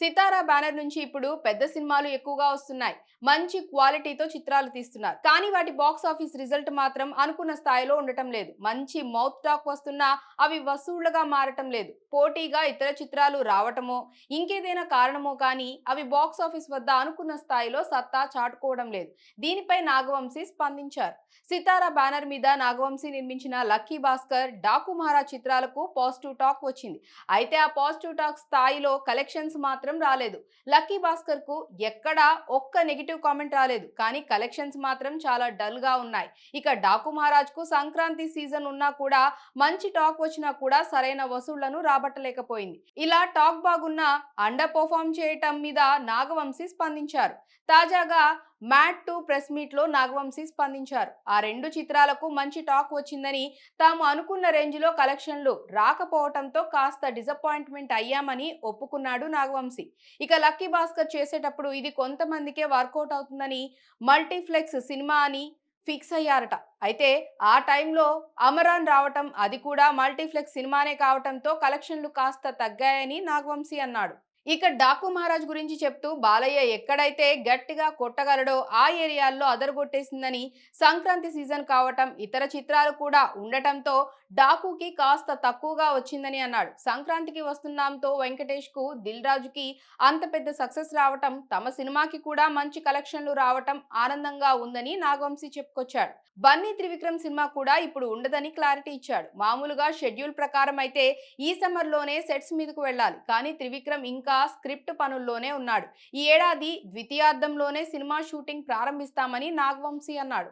సితారా banner నుంచి ఇప్పుడు పెద్ద సినిమాలు ఎక్కువగా వస్తున్నాయి. మంచి క్వాలిటీతో చిత్రాలు తీస్తున్నారు. కానీ వాటి బాక్స్ ఆఫీస్ రిజల్ట్ మాత్రం అనుకున్న స్థాయిలో ఉండటం లేదు. మంచి మౌత్ టాక్ వస్తున్నా అవి వసూళ్ళుగా మారటం లేదు. పోటీగా ఇతర చిత్రాలు రావటమో ఇంకేదైనా కారణమో కానీ అవి బాక్స్ ఆఫీస్ వద్ద అనుకున్న స్థాయిలో సత్తా చాటుకోవడం లేదు. దీనిపై నాగవంశీ స్పందించారు. సితారా బ్యానర్ మీద నాగవంశీ నిర్మించిన లక్కీ భాస్కర్ డాకు మహారాజ్ చిత్రాలకు పాజిటివ్ టాక్ వచ్చింది. అయితే ఆ పాజిటివ్ టాక్ స్థాయిలో కలెక్షన్స్ మాత్రం రాలేదు. లక్కీ భాస్కర్కు ఎక్కడా ఒక్క నెగిటివ్ కామెంట్ రాలేదు. కానీ కలెక్షన్స్ మాత్రం చాలా డల్గా ఉన్నాయి. ఇక డాకు మహారాజ్కు సంక్రాంతి సీజన్ ఉన్నా కూడా మంచి టాక్ వచ్చినా కూడా సరైన వసూళ్ళను రాబట్టలేకపోయింది. ఇలా టాక్ బాగున్నా అండర్ పర్ఫామ్ చేయటం మీద నాగవంశీ స్పందించారు. తాజాగా మ్యాట్ టూ ప్రెస్ మీట్లో నాగవంశీ స్పందించారు. ఆ రెండు చిత్రాలకు మంచి టాక్ వచ్చిందని తాము అనుకున్న రేంజ్లో కలెక్షన్లు రాకపోవటంతో కాస్త డిసప్పాయింట్మెంట్ అయ్యామని ఒప్పుకున్నాడు నాగవంశీ. ఇక లక్కీ భాస్కర్ చేసేటప్పుడు ఇది కొంతమందికే వర్కౌట్ అవుతుందని మల్టీప్లెక్స్ సినిమా అని ఫిక్స్ అయ్యారట. అయితే ఆ టైంలో అమరాన్ రావటం అది కూడా మల్టీప్లెక్స్ సినిమానే కావటంతో కలెక్షన్లు కాస్త తగ్గాయని నాగవంశీ అన్నాడు. ఇక డాకు మహారాజ్ గురించి చెప్తూ బాలయ్య ఎక్కడైతే గట్టిగా కొట్టగలడో ఆ ఏరియాల్లో అదరగొట్టేసిందని సంక్రాంతి సీజన్ కావటం ఇతర చిత్రాలు కూడా ఉండటంతో డాకుకి కాస్త తక్కువగా వచ్చిందని అన్నాడు. సంక్రాంతికి వస్తున్నాంతో వెంకటేష్కు దిల్ రాజుకి అంత పెద్ద సక్సెస్ రావటం తమ సినిమాకి కూడా మంచి కలెక్షన్లు రావటం ఆనందంగా ఉందని నాగవంశీ చెప్పుకొచ్చాడు. బన్నీ త్రివిక్రమ్ సినిమా కూడా ఇప్పుడు ఉండదని క్లారిటీ ఇచ్చాడు. మామూలుగా షెడ్యూల్ ప్రకారం అయితే ఈ సమ్మర్లోనే సెట్స్ మీదకు వెళ్ళాలి. కానీ త్రివిక్రమ్ ఇంకా ఇంకా స్క్రిప్ట్ పనుల్లోనే ఉన్నాడు. ఈ ఏడాది ద్వితీయార్థంలోనే సినిమా షూటింగ్ ప్రారంభిస్తామని నాగవంశీ అన్నాడు.